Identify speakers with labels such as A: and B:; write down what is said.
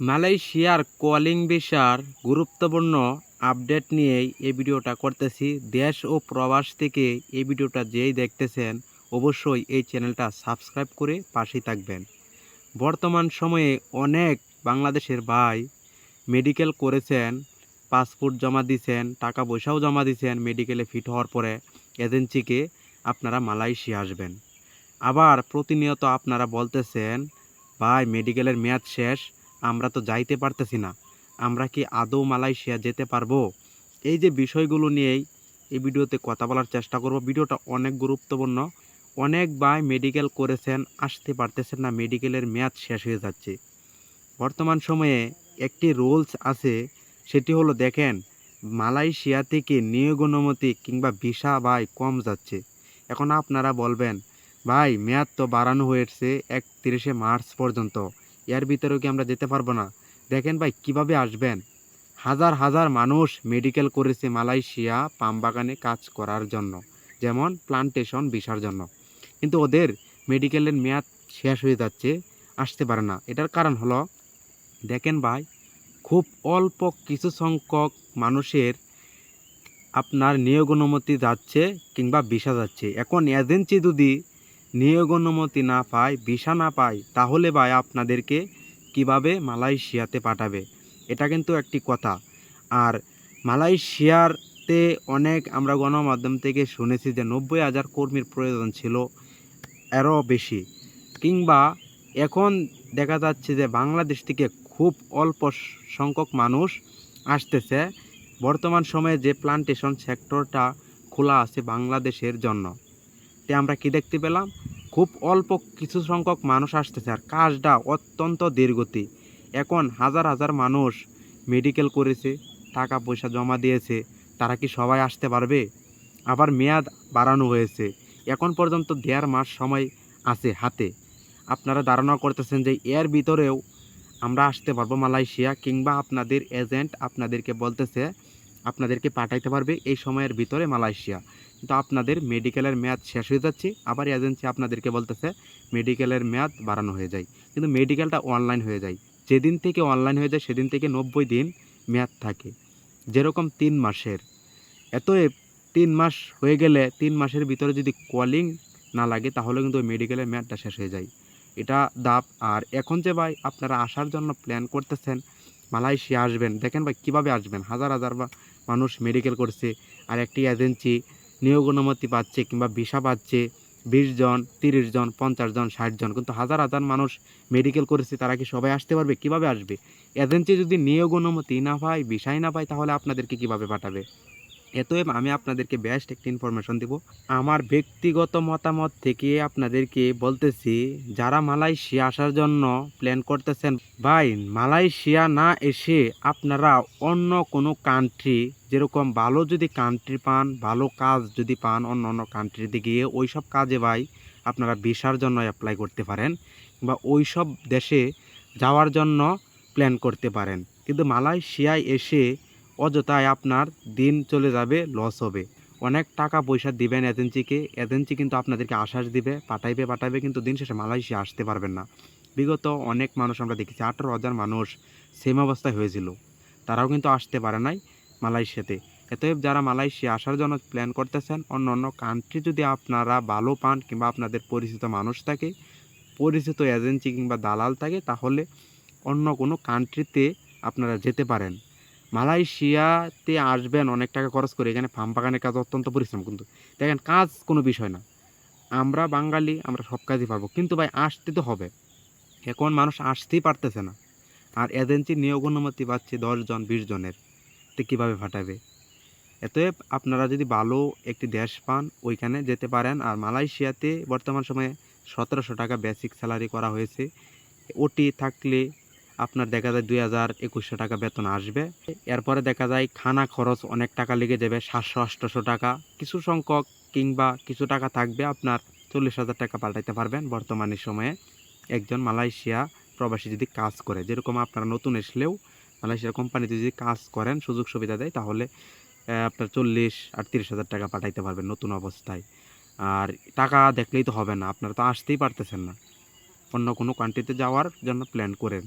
A: মালয়েশিয়ার কলিং ভিসার গুরুত্বপূর্ণ আপডেট নিয়েই এই ভিডিওটা করতেছি। দেশ ও প্রবাস থেকে এই ভিডিওটা যেই দেখতেছেন, অবশ্যই এই চ্যানেলটা সাবস্ক্রাইব করে পাশেই থাকবেন। বর্তমান সময়ে অনেক বাংলাদেশের ভাই মেডিকেল করেছেন, পাসপোর্ট জমা দিয়েছেন টাকা পয়সাও জমা দিয়েছেন মেডিকেলে ফিট হওয়ার পরে এজেন্সিকে আপনারা মালয়েশিয়া আসবেন। আবার প্রতিনিয়ত আপনারা বলতেছেন, ভাই, মেডিকেলের মেয়াদ শেষ আমরা তো যাইতে পারতেছি না। আমরা কি আদৌ মালয়েশিয়া যেতে পারব? এই যে বিষয়গুলো নিয়েই এই ভিডিওতে কথা বলার চেষ্টা করব। ভিডিওটা অনেক গুরুত্বপূর্ণ। অনেক ভাই মেডিকেল করেছেন, আসতে পারতেছেন না মেডিকেলের মেয়াদ শেষ হয়ে যাচ্ছে। বর্তমান সময়ে একটি রুলস আছে, সেটি হলো দেখেন, মালয়েশিয়া থেকে নিয়োগ অনুমতি কিংবা ভিসা ভাই কম যাচ্ছে। এখন আপনারা বলবেন, ভাই, মেয়াদ তো বাড়ানো হয়েছে একত্রিশে মার্চ পর্যন্ত। এর ভিতরেও কি আমরা যেতে পারব না? দেখেন ভাই, কীভাবে আসবেন? হাজার হাজার মানুষ মেডিকেল করেছে মালয়েশিয়া পাম বাগানে কাজ করার জন্য, যেমন প্লান্টেশন ভিসার জন্য। কিন্তু ওদের মেডিকেলের মেয়াদ শেষ হয়ে যাচ্ছে, আসতে পারে না। এটার কারণ হলো, দেখেন ভাই, খুব অল্প কিছু সংখ্যক মানুষের আপনার নিয়োগ অনুমতি যাচ্ছে কিংবা ভিসা যাচ্ছে। এখন এজেন্সি যদি নিয়োগ অনুমতি না পায়, ভিসা না পায়, তাহলে ভাই আপনাদেরকে কীভাবে মালয়েশিয়াতে পাঠাবে? এটা কিন্তু একটি কথা। আর মালয়েশিয়ারতে অনেক আমরা গণমাধ্যম থেকে শুনেছি যে নব্বই হাজার কর্মীর প্রয়োজন ছিল, এরও বেশি। কিংবা এখন দেখা যাচ্ছে যে বাংলাদেশ থেকে খুব অল্প সংখ্যক মানুষ আসতেছে। বর্তমান সময়ে যে প্লান্টেশন সেক্টরটা খোলা আছে বাংলাদেশের জন্য। তে আমরা কি দেখতে পেলাম? খুব অল্প কিছু সংখ্যক মানুষ আসতেছে আর কাজটা অত্যন্ত দীর্ঘতি এখন হাজার হাজার মানুষ মেডিকেল করেছে টাকা পয়সা জমা দিয়েছে, তারা কি সবাই আসতে পারবে? আবার মেয়াদ বাড়ানো হয়েছে। এখন পর্যন্ত দেড় মাস সময় আছে হাতে। আপনারা ধারণা করতেছেন যে এর ভিতরেও আমরা আসতে পারব মালয়েশিয়া কিংবা আপনাদের এজেন্ট আপনাদেরকে বলতেছে, আপনাদেরকে পাঠাইতে পারবে এই সময়ের ভিতরে মালয়েশিয়া। কিন্তু আপনাদের মেডিকেলের মেয়াদ শেষ হয়ে যাচ্ছে। আবার এজেন্সি আপনাদেরকে বলতেছে মেডিকেলের মেয়াদ বাড়ানো হয়ে যায়। কিন্তু মেডিকেলটা অনলাইন হয়ে যায়। যেদিন থেকে অনলাইন হয়ে যায়, সেদিন থেকে নব্বই দিন মেয়াদ থাকে। যেরকম তিন মাসের। এত তিন মাস হয়ে গেলে তিন মাসের ভিতরে যদি কলিং না লাগে, তাহলে কিন্তু ওই মেডিকেলের মেয়াদটা শেষ হয়ে যায়। এটা দাপ আর এখন যে ভাই আপনারা আসার জন্য প্ল্যান করতেছেন, মালয়েশিয়া আসবেন। দেখেন ভাই কীভাবে আসবেন? হাজার হাজার বা মানুষ মেডিকেল করছে। আর একটি এজেন্সি নিয়োগ অনুমতি পাচ্ছে কিংবা ভিসা পাচ্ছে বিশ জন, তিরিশ জন, পঞ্চাশ জন, ষাট জন, কিন্তু হাজার হাজার মানুষ মেডিকেল করেছে, তারা কি সবাই আসতে পারবে? কীভাবে আসবে? এজেন্সি যদি নিয়োগ অনুমতি না পায়, ভিসাই না পায়, তাহলে আপনাদেরকে কীভাবে পাঠাবে? এতএব আমি আপনাদেরকে বেস্ট একটি ইনফরমেশন দিব। আমার ব্যক্তিগত মতামত থেকে আপনাদেরকে বলতেছি, যারা মালয়েশিয়া আসার জন্য প্ল্যান করতেছেন, ভাই মালয়েশিয়া না এসে আপনারা অন্য কোনো কান্ট্রি যেরকম ভালো যদি কান্ট্রি পান, ভালো কাজ যদি পান অন্য অন্য কান্ট্রিতে গিয়ে ওই সব কাজে ভাই আপনারা ভিসার জন্য অ্যাপ্লাই করতে পারেন বা ওই সব দেশে যাওয়ার জন্য প্ল্যান করতে পারেন। কিন্তু মালয়েশিয়ায় এসে অযথায় আপনার দিন চলে যাবে লস হবে। অনেক টাকা পয়সা দিবেন এজেন্সিকে এজেন্সি কিন্তু আপনাদেরকে আশ্বাস দিবে, পাঠাইবে পাঠাইবে, কিন্তু দিন শেষে মালয়েশিয়া আসতে পারবেন না। বিগত অনেক মানুষ আমরা দেখেছি, আঠারো হাজার মানুষ সেম অবস্থায় হয়েছিল। তারাও কিন্তু আসতে পারে নাই মালয়েশিয়াতে। এতএব যারা মালয়েশিয়া আসার জন্য প্ল্যান করতেছেন, অন্য অন্য কান্ট্রি যদি আপনারা ভালো পান কিংবা আপনাদের পরিচিত মানুষ থাকে, পরিচিত এজেন্সি কিংবা দালাল থাকে, তাহলে অন্য কোনো কান্ট্রিতে আপনারা যেতে পারেন। মালয়েশিয়াতে আসবেন, অনেক টাকা খরচ করে। এখানে ফার্ম বাগানের কাজ অত্যন্ত পরিশ্রম কিন্তু। দেখেন, কাজ কোনো বিষয় না। আমরা বাঙালি, আমরা সব কাজই পারব। কিন্তু ভাই, আসতে তো হবে। এখন মানুষ আসতেই পারতেছে না। আর এজেন্সি নিয়োগ অনুমতি পাচ্ছে দশজন বিশ জনের। তো কীভাবে ফাটাবে? এতএব আপনারা যদি ভালো একটি দেশ পান, ওইখানে যেতে পারেন। আর মালয়েশিয়াতে বর্তমান সময়ে সতেরোশো টাকা বেসিক স্যালারি করা হয়েছে। ওটি থাকলে আপনার দেখা যায় দুই হাজার একুশশো টাকা বেতন আসবে। এরপরে দেখা যায় খানা খরচ অনেক টাকা লেগে যাবে, সাতশো আটশোশো টাকা। কিছু সংখ্যক কিংবা কিছু টাকা থাকবে আপনার চল্লিশ হাজার টাকা পাল্টাইতে পারবেন বর্তমানে সময়ে। একজন মালয়েশিয়া প্রবাসী যদি কাজ করে, যেরকম আপনারা নতুন আসলেও মালয়েশিয়ার কোম্পানিতে যদি কাজ করেন, সুযোগ সুবিধা দেয়, তাহলে আপনার চল্লিশ আর তিরিশ হাজার টাকা পাঠাইতে পারবেন নতুন অবস্থায়। আর টাকা দেখলেই তো হবে না, আপনারা তো আসতেই পারতেছেন না। অন্য কোনো কান্ট্রিতে যাওয়ার জন্য প্ল্যান করেন।